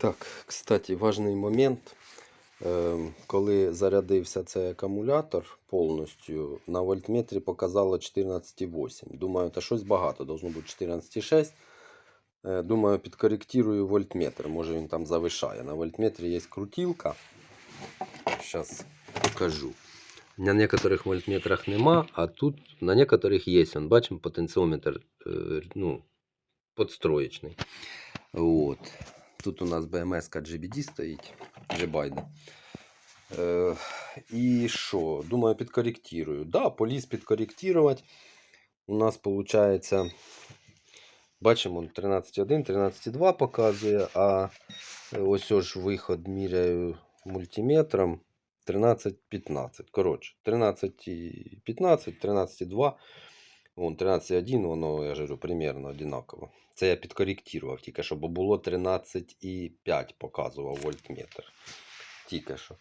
Так, кстати, важний момент. Ем, Коли зарядився цей акумулятор повністю, на вольтметрі показало 14,8. Думаю, це щось багато, должно бути 14,6. Е, Думаю, підкоректирую вольтметр. Може він там завишає. На вольтметрі є крутилка. Зараз покажу. На некоторых вольтметрах нема, а тут на некоторых есть. Он, бачимо, потенціометр е, ну, подстроєчний. Вот. Тут у нас BMS GBD стоїть. Джебайда. Е, і що? Думаю, підкоректирую. Да, поліз підкоректувати. У нас виходить, бачимо, 13.1, 13.2 показує, а ось ось ж виход міряю мультиметром 13.15. Коротше, 13.15, 13.2. Вон 13.1, воно, я ж говорю, примерно одинаково. Це я підкоректував тільки що, бо було 13,5 показував вольтметр. Тільки що.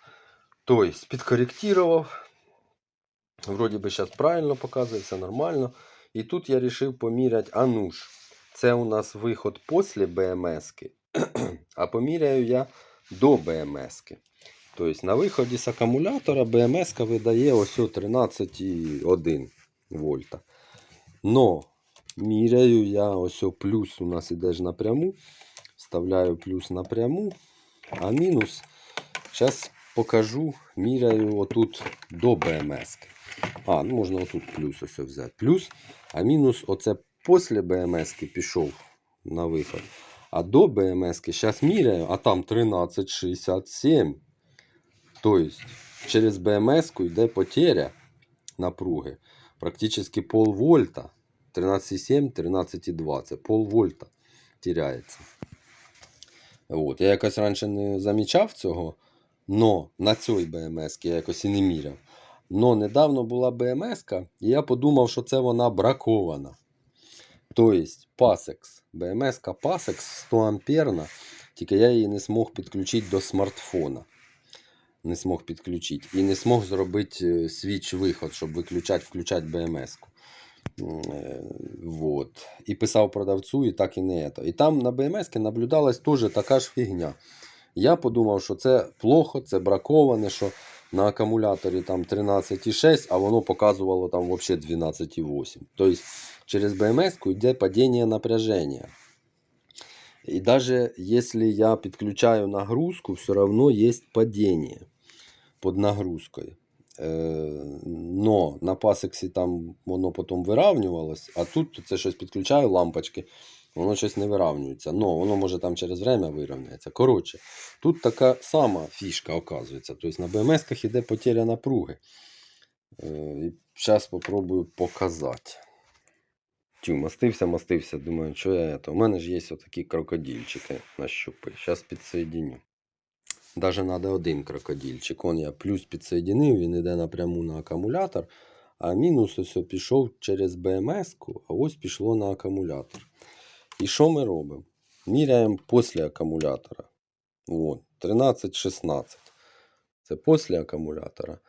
Тобто, підкоректував. Вроді би зараз правильно показує, все нормально. І тут я вирішив поміряти, а ну ж, це у нас виход після БМС, а поміряю я до БМС. Тобто на виході з акумулятора БМС видає ось 13,1 вольта. Но міряю я ось о плюс у нас іде ж напряму. Вставляю плюс напряму, а мінус. Зараз покажу, міряю отут до БМС. А, ну можна отут плюс ось взяти. Плюс, а мінус оце після БМС пішов на виход. А до БМС зараз міряю, а там 13,67. Тобто через БМС йде потеря напруги. Практично пол вольта. 13,7, 13,2. Це пол вольта теряється. От. Я якось раніше не замічав цього, но на цій БМС я якось і не міряв. Но недавно була БМС, і я подумав, що це вона бракована. Тобто Pasex. БМС Pasex 100 амперна, тільки я її не змог підключити до смартфона. Не змог підключити. І не змог зробити свіч виход, щоб виключати, включати БМС. Е, Вот. І писав продавцю, і так і не це. І там на БМС наблюдалась теж така ж фігня. Я подумав, що це плохо, це браковане, що на акумуляторі там 13,6, а воно показувало там взагалі 12,8. Тобто через БМС йде падіння напряження. І навіть якщо я підключаю нагрузку, все одно є падіння під нагрузкою. Е, но на пасексі там воно потім виравнювалось, а тут це щось підключаю лампочки, воно щось не виравнюється. Но воно може там через время вирівняється. Коротше, тут така сама фішка оказується. Тобто на БМС-ках йде потеря напруги. Зараз спробую показати. Тю, мастився, мастився. Думаю, що я це. У мене ж є отакі крокодильчики на щупи. Зараз підсоєдиню. Даже треба один крокодильчик. Он я плюс підсоєдинив, він йде напряму на акумулятор, а мінус ось пішов через БМС, а ось пішло на акумулятор. І що ми робимо? Міряємо після акумулятора. От, 13-16. Це після акумулятора.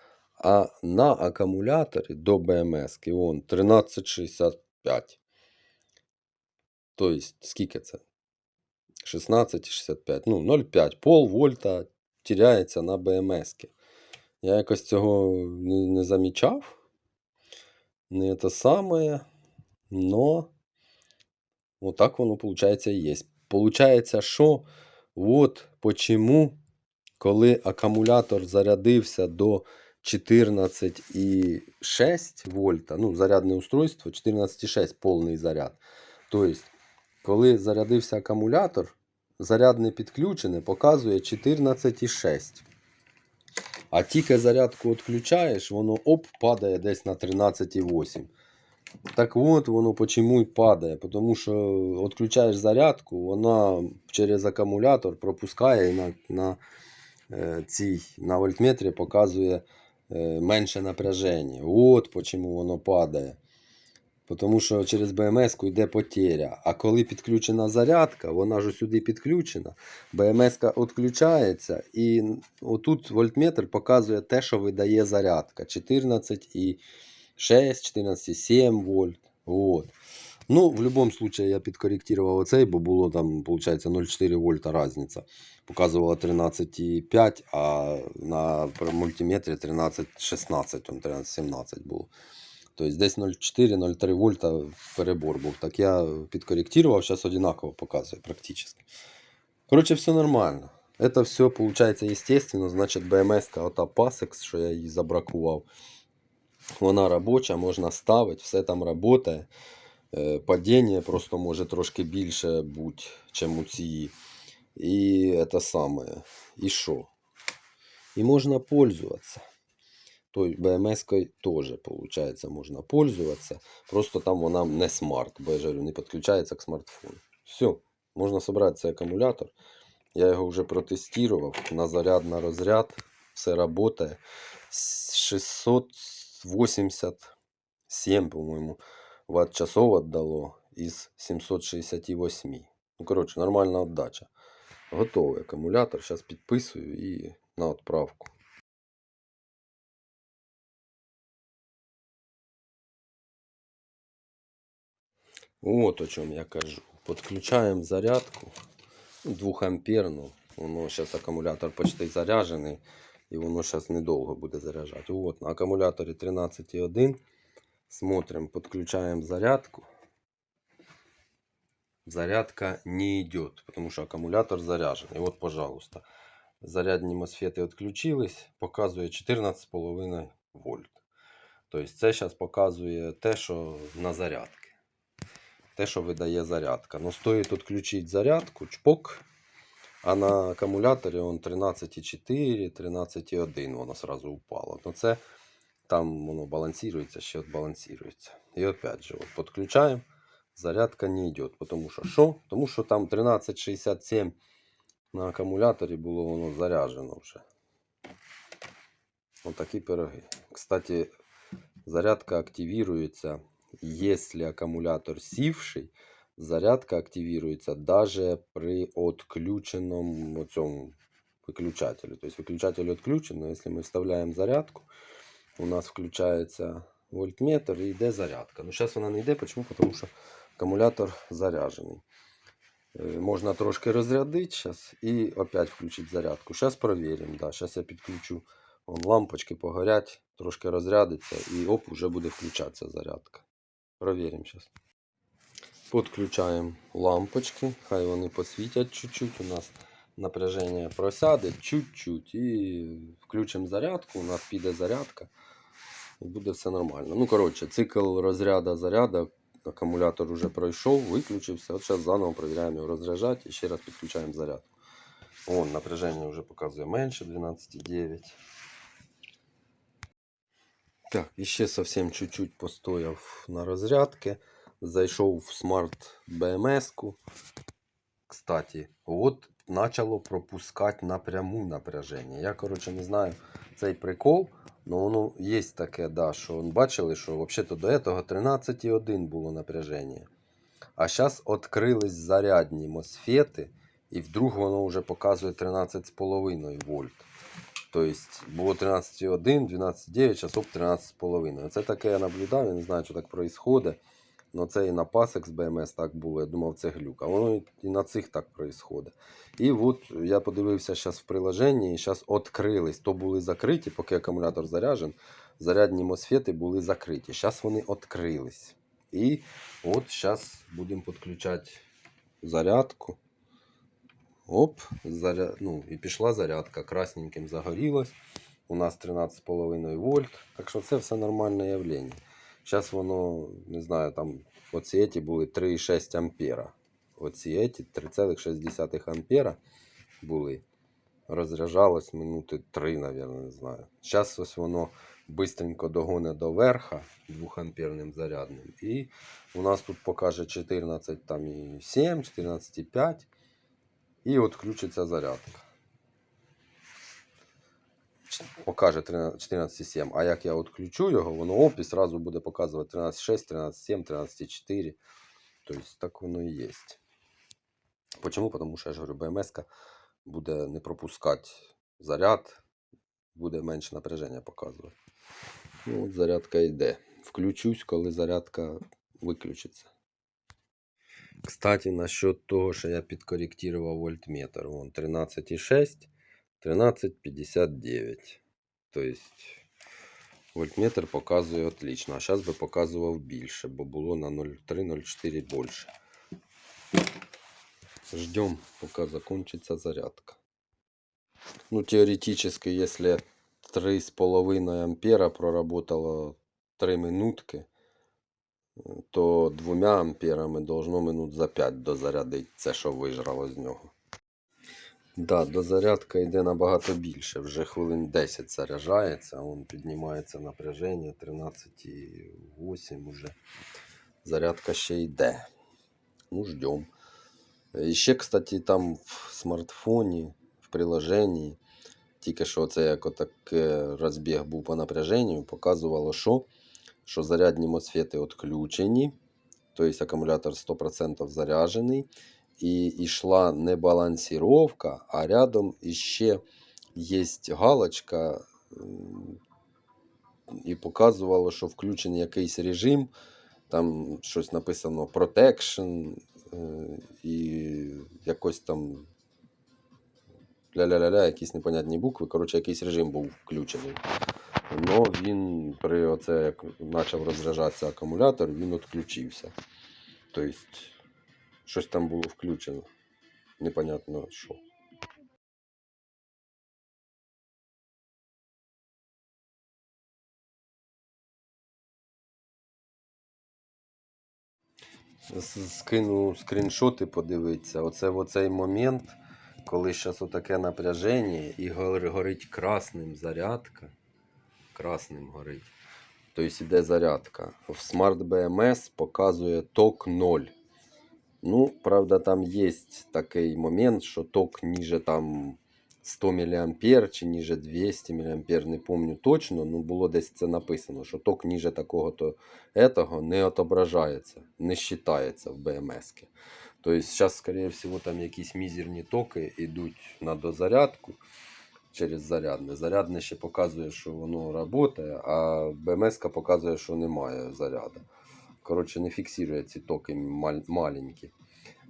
А на акумуляторі до БМС он 1365. Тобто, скільки це? 16,65. Ну, 0,5. Пол вольта теряється на БМС. Я якось цього не, не замічав. Не те саме. Но отак воно, виходить, і є. Получається, що от почему, коли акумулятор зарядився до 14,6 вольта, ну, зарядне устройство, 14,6 повний заряд. Тобто, коли зарядився акумулятор, заряд не підключений, показує 14,6. А тільки зарядку відключаєш, воно оп, падає десь на 13,8. Так от воно чому і падає. Тому що відключаєш зарядку, вона через акумулятор пропускає і на, на, е, цій, на вольтметрі показує менше напряження. От чому воно падає. Тому що через БМС йде потеря. А коли підключена зарядка, вона ж сюди підключена, БМС відключається, і отут вольтметр показує те, що видає зарядка. 14,6, 14,7 вольт. От. Ну, в будь-якому випадку я підкоректував оцей, бо було там, виходить, 0,4 вольта різниця. Показувало 13,5, а на пр- мультиметрі 13,16, он 13,17 було. Тобто десь 0,4-0,3 вольта перебор був. Так я підкоректував, зараз одинаково показує практично. Коротше, все нормально. Это все получается естественно, значить BMS ота Pasex, що я її забракував. Вона робоча, можна ставити, все там працює. Е, Падіння просто може трошки більше бути, ніж у цієї. І це саме. І що? І можна пользуватися. Той BMS-кою теж, виходить, можна пользуватися. Просто там вона не смарт, бо я ж не підключається к смартфону. Все, можна зібрати цей акумулятор. Я його вже протестував на заряд на розряд. Все працює. 687, по-моєму, ватт часов отдало із 768. Ну, коротше, нормальна отдача. Готовий акумулятор. Зараз підписую і на відправку. От о чому я кажу. Підключаємо зарядку. 2 амперну. Воно зараз акумулятор почти заряджений. І воно зараз недовго буде заряджати. От, на акумуляторі 13,1. Смотрим, підключаємо зарядку. Зарядка не идет, потому что аккумулятор заряжен. И вот, пожалуйста, зарядні мосфети відключились, показує 14,5 вольт. Тобто це зараз показує те, що на зарядки. Те, що видає зарядка. Ну, стоїть відключити зарядку, чпок. А на акумуляторі он 13,4, 13,1 воно сразу упало. Ну це там воно балансирується, ще от балансирується. І опять же, от підключаємо. Зарядка не йде. Тому що що? Тому що там 1367 на акумуляторі було воно заряджено вже. Отакі пироги. Кстати, зарядка активируется, если аккумулятор сівший, зарядка активируется даже при отключенном цьому выключателе. То есть выключатель отключен, но если мы вставляем зарядку, У нас включается вольтметр і йде зарядка. Ну, зараз вона не йде, почему? Потому що акумулятор заряджений. Е, Можна трошки розрядити зараз і опять включити зарядку. Зараз перевіримо. Да. Зараз я підключу. Вон лампочки погорять, трошки розрядиться і оп, вже буде включатися зарядка. Провіримо зараз. Підключаємо лампочки, хай вони посвітять чуть-чуть. У нас напряження просяде чуть-чуть. І включимо зарядку, у нас піде зарядка. І буде все нормально. Ну, коротше, цикл розряду заряду. Акумулятор вже пройшов, виключився. От зараз заново перевіряємо його розряджати і ще раз підключаємо зарядку. Вон, напряження вже показує менше 12,9. Так, і ще зовсім чуть-чуть постояв на розрядки. Зайшов в смарт BMS-ку. Кстати, от почало пропускати напряму напряження. Я, коротше, не знаю цей прикол, але воно є таке, да, що бачили, що взагалі до цього 13,1 було напряження. А зараз відкрились зарядні мосфети, і вдруг воно вже показує 13,5 вольт. Тобто було 13,1, 12,9, зараз оп 13,5. Це таке я наблюдав, я не знаю, що так відбувається. Но це і на Pasex BMS так було, я думав, це глюк. А воно і- на цих так відбувається. І от я подивився зараз в приложенні, і зараз відкрились. То були закриті, поки акумулятор заряджен. Зарядні мосфети були закриті. Зараз вони відкрились. І от зараз будемо підключати зарядку. Оп, заря... ну, і пішла зарядка. Красненьким загорілось. У нас 13,5 вольт. Так що це все нормальне явлення. Зараз воно, не знаю, там оці еті були 3,6 ампера. Оці еті 3,6 ампера були. Розряджалось минути 3, мабуть, не знаю. Зараз ось воно бистренько догоне до верха 2 амперним зарядним. І у нас тут покаже 14 там і 7, 14,5. І от включиться зарядка. Покаже 13 14,7. А як я відключу його, воно оп, і зразу буде показувати 13,6, 13,7, 13,4. Тобто так воно і є. Почому? Тому що я ж говорю, BMS буде не пропускати заряд, буде менше напряження показувати. Ну, от зарядка йде. Включусь, коли зарядка виключиться. Кстати, насчет того, що я підкоректував вольтметр. Вон 13,6, 13,59. Тобто вольтметр показує отлично. А зараз би показував більше, бо було на 0,3-0,4 більше. Ждем, поки закончится зарядка. Ну, теоретически, если 3,5 ампера проработало 3 минутки, э, то 2 амперами должно минут за 5 дозарядити це, що вижрало з нього. Да, дозарядка йде набагато більше. Вже хвилин 10 заряджається, он піднімається напряження 13,8 уже. Зарядка ще йде. Ну, ждем. І ще, кстати, там в смартфоні, в приложенні, тільки що це як отаке розбіг був по напряженню, показувало, що, що зарядні мосфети відключені, тобто акумулятор 100% заряджений, і йшла не балансировка, а рядом іще є галочка, і показувало, що включений якийсь режим, там щось написано Protection, е, і якось там ля-ля-ля-ля, якісь непонятні букви. Коротше, якийсь режим був включений. Но він при оце, як почав розряджатися акумулятор, він відключився. Тобто, щось там було включено. Непонятно що. Скину скріншоти подивитися. Оце в оцей момент, коли зараз отаке напряження і гор- горить красним зарядка. Красним горить. Тобто йде зарядка. В Smart BMS показує ток 0. Ну, правда, там є такий момент, що ток ніже там 100 мА чи ніже 200 мА, не пам'ятаю точно, ну було десь це написано, що ток ніже такого-то етого не отображається, не считається в БМС. Тобто зараз, скоріше всього, там якісь мізерні токи йдуть на дозарядку через зарядне. Зарядне ще показує, що воно працює, а БМС показує, що немає заряду. Коротше, не фіксує ці токи маль- маленькі.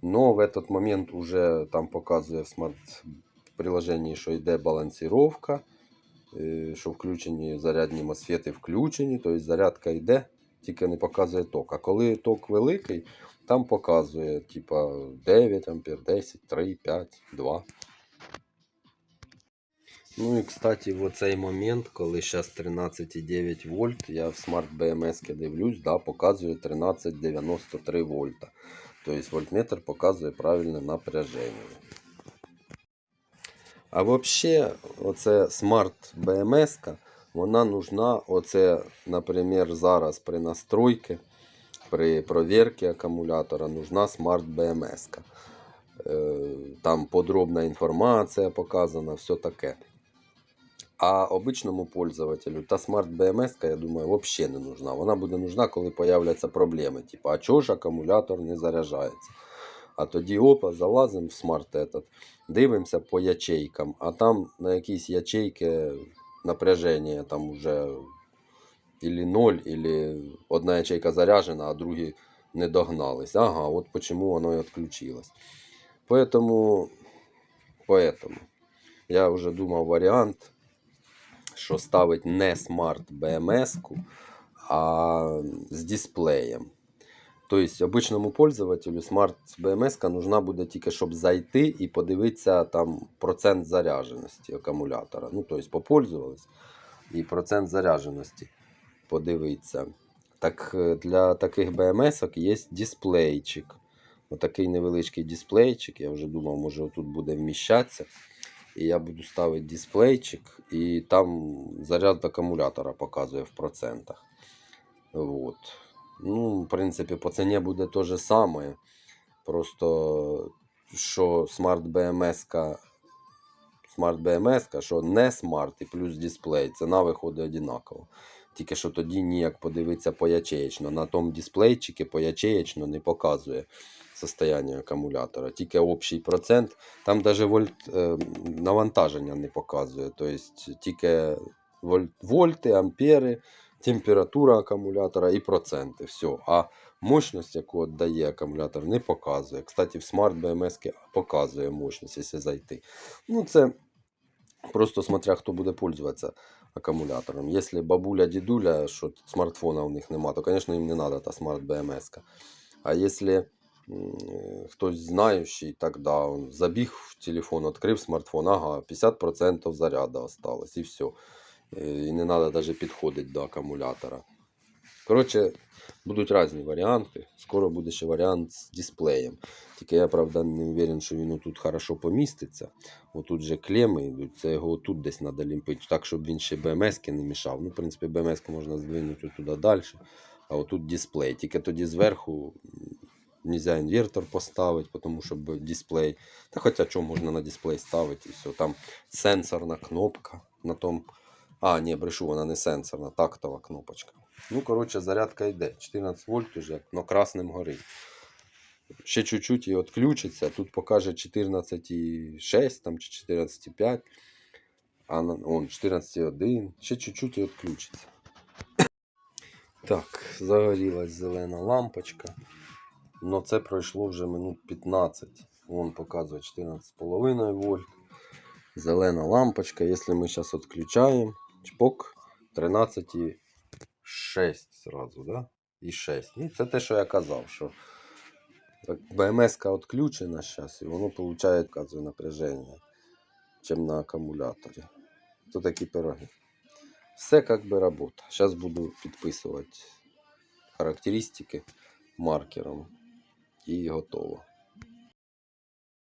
Но в этот момент уже там показує в смарт приложенні, що йде балансировка, що включені зарядні мосфети включені, тобто зарядка йде, тільки не показує ток. А коли ток великий, там показує типа 9 ампер, 10, 3, 5, 2. Ну і кстати, в оцей момент, коли зараз 13,9 вольт, я в Smart BMS дивлюсь, да, показує 13,93 вольта. Тобто вольтметр показує правильне напряження. А взагалі, оце Smart BMS, вона нужна, оце, наприклад, зараз при настройці, при проверці акумулятора нужна Smart BMS. Е, Там подробна інформація показана, все таке. А обичному пользователю та Smart BMS, я думаю, взагалі не нужна. Вона буде нужна, коли появляться проблеми. Типу, а чого ж акумулятор не заряджається? А тоді опа, залазимо в смарт этот, дивимося по ячейкам, а там на якісь ячейки напряження там уже или 0, или одна ячейка заряджена, а другі не догнались. Ага, от чому воно і відключилось. Поэтому, поэтому я вже думав варіант, що ставить не смарт BMS, а з дисплеєм. Тобто, обичному пользователю Smart BMS нужна буде тільки, щоб зайти і подивитися там процент зарядженості акумулятора. Ну, тобто, попользувались і процент зарядженості подивитися. Так е, для таких BMS є дисплейчик. Отакий невеличкий дисплейчик. Я вже думав, може тут буде вміщатися. І я буду ставити дисплейчик, і там заряд акумулятора показує в процентах. Вот. Ну, в принципі, по ціні буде те же саме. Просто що Smart BMS, Smart BMS, що не Smart і плюс дисплей, ціна виходить однаково. Тільки що тоді ніяк подивитися поячеечно. На тому дисплейчики поячеечно не показує состояние акумулятора. Тільки общий процент. Там навіть вольт, е, навантаження не показує. Тобто тільки вольт, вольти, ампери температура акумулятора і проценти. Все. А Мощність, яку віддає акумулятор, не показує. Кстати, в Smart BMS показує мощність, якщо зайти. Ну, це просто смотря хто буде пользуватися акумулятором. Якщо бабуля, дідуля, що смартфона у них нема, то, звісно, їм не треба та смарт-БМС. А якщо хтось знаючий, он забіг в телефон, відкрив смартфон, ага, 50% заряду осталось, і все. І не треба навіть підходити до акумулятора. Коротше, будуть різні варіанти. Скоро буде ще варіант з дисплеєм. Тільки я, правда, не уверен, що він тут хорошо поміститься. Отут же клеми йдуть, це його тут десь треба лімпити, так, щоб він ще BMS не мішав. Ну, в принципі, BMS можна здвинути туди далі. А отут дисплей. Тільки тоді зверху нельзя інвертор поставити, тому що дисплей. Та хоча що можна на дисплей ставити і все. Там сенсорна кнопка на том. А, ні, брешу, вона не сенсорна, тактова кнопочка. Ну, коротше, зарядка йде. 14 вольт уже, но красним горить. Ще чуть-чуть і відключиться. Тут покаже 14,6 там, чи 14,5. А он 14,1. Ще чуть-чуть і відключиться. Так, загорілась зелена лампочка. Но це пройшло вже минут 15. Вон показує 14,5 вольт. Зелена лампочка. Якщо ми зараз відключаємо, чпок 13,6 сразу, да? І 6. Ну, це те, що я казав, що БМС відключена зараз, і воно получає вказує напряження, чим на акумуляторі. То такі пироги. Все як би робота. Зараз буду підписувати характеристики маркером і готово.